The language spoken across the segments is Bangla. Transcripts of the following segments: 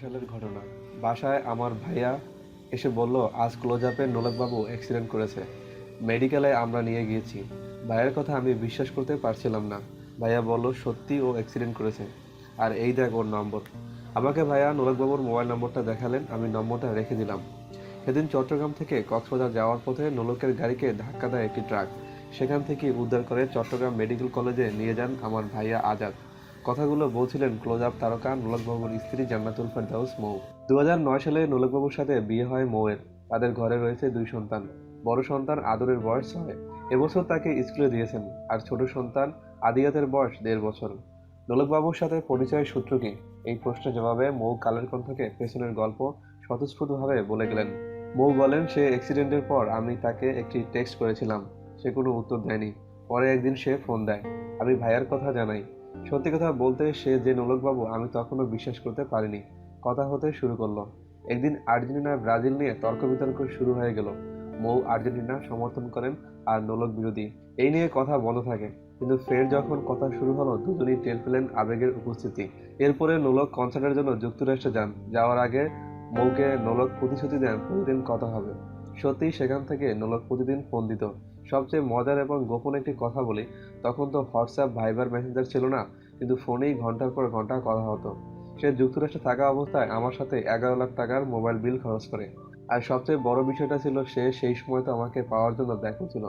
সালের ঘটনা। বাসায় আমার ভাইয়া এসে বলল, আজ ক্লোজ আপে নোলকবাবু অ্যাক্সিডেন্ট করেছে। মেডিকেলে আমরা নিয়ে গিয়েছি। ভাইয়ের কথা আমি বিশ্বাস করতে পারছিলাম না। ভাইয়া বলল, সত্যি ও অ্যাক্সিডেন্ট করেছে। আর এই দেখ ওর নম্বর। আমাকে ভাইয়া নোলকবাবুর মোবাইল নম্বরটা দেখালেন, আমি নম্বরটা রেখে দিলাম। সেদিন চট্টগ্রাম থেকে কক্সবাজার যাওয়ার পথে নোলকের গাড়িকে ধাক্কা দেয় একটি ট্রাক। সেখান থেকে উদ্ধার করে চট্টগ্রাম মেডিকেল কলেজে নিয়ে যান আমার ভাইয়া আজাদ। কথাগুলো বলছিলেন ক্লোজ আপ তারকা নোলকবাবুর স্ত্রী জান্নাতুল ফেরদাউস মৌ। দু নয় সালে নোলকবাবুর সাথে বিয়ে হয় মৌয়ের। তাদের ঘরে রয়েছে দুই সন্তান। বড় সন্তান আদরের বয়স ছয়। এবছর তাকে স্কুলে দিয়েছেন, আর ছোট সন্তান আদিয়াতের বয়স দেড় বছর। নোলকবাবুর সাথে পরিচয় সূত্র কি? এই প্রশ্নের জবাবে মৌ কালের কণ্ঠকে পেছনের গল্প স্বতঃস্ফূর্তভাবে বলে গেলেন। মৌ বলেন, সে অ্যাক্সিডেন্টের পর আমি তাকে একটি টেক্সট করেছিলাম। সে কোনো উত্তর দেয়নি। পরে একদিন সে ফোন দেয়। আমি ভাইয়ার কথা জানাই। সত্যি কথা বলতে সে যে নোলকবাবু আমি তখনও বিশ্বাস করতে পারিনি, কথা হতে শুরু করল। একদিন আর্জেন্টিনা, ব্রাজিল নিয়ে তর্ক বিতর্ক শুরু হয়ে গেল। মৌ আর্জেন্টিনা সমর্থন করেন আর নোলক বিরোধী। এই নিয়ে কথা বন্ধ থাকে, কিন্তু ফের যখন কথা শুরু হলো, দুজনেই টের পেলেন আবেগের উপস্থিতি। এরপরে নোলক কনসার্টের জন্য যুক্তরাষ্ট্রে যান। যাওয়ার আগে মৌকে নোলক প্রতিশ্রুতি দেন প্রতিদিন কথা হবে। সত্যিই সেখান থেকে নোলক প্রতিদিন ফোন দিত। সবচেয়ে মজার এবং গোপন একটি কথা বলি, তখন তো হোয়াটসঅ্যাপ ভাইবার মেসেঞ্জার ছিল না, কিন্তু ফোনেই ঘণ্টার পর ঘণ্টা কথা হতো। সে যুক্তরাষ্ট্রে থাকা অবস্থায় আমার সাথে এগারো লাখ টাকার মোবাইল বিল খরচ করে। আর সবচেয়ে বড় বিষয়টা ছিল, সে সেই সময় তো আমাকে পাওয়ার জন্য ব্যাকুল ছিল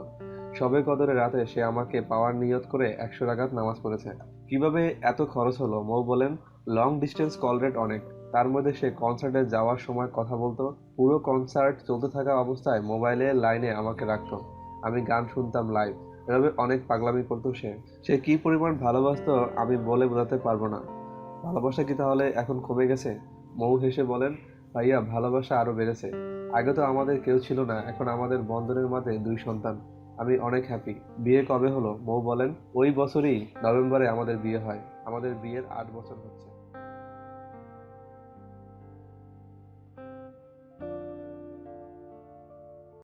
সবে কদরে রাতে সে আমাকে পাওয়ার নিয়ত করে একশো টাকার নামাজ পড়েছে। কীভাবে এত খরচ হলো, মৌ বলেন? লং ডিস্টেন্স কল রেট অনেক। তার মধ্যে সে কনসার্টে যাওয়ার সময় কথা বলতো। পুরো কনসার্ট চলতে থাকা অবস্থায় মোবাইলে লাইনে আমাকে রাখতো। আমি গান শুনতাম লাইভ এভাবে অনেক পাগলামি করতো সে। সে কি পরিমাণ ভালোবাসতো আমি বলে বোঝাতে পারব না। ভালোবাসা কি তাহলে এখন কমে গেছে? মৌ হেসে বলেন, ভাইয়া, ভালোবাসা আরও বেড়েছে। আগে তো আমাদের কেউ ছিল না। এখন আমাদের বন্ধনের মাঝে দুই সন্তান। আমি অনেক হ্যাপি বিয়ে কবে হলো? মৌ বলেন, ওই বছরই নভেম্বরে আমাদের বিয়ে হয়। আমাদের বিয়ের আট বছর হচ্ছে।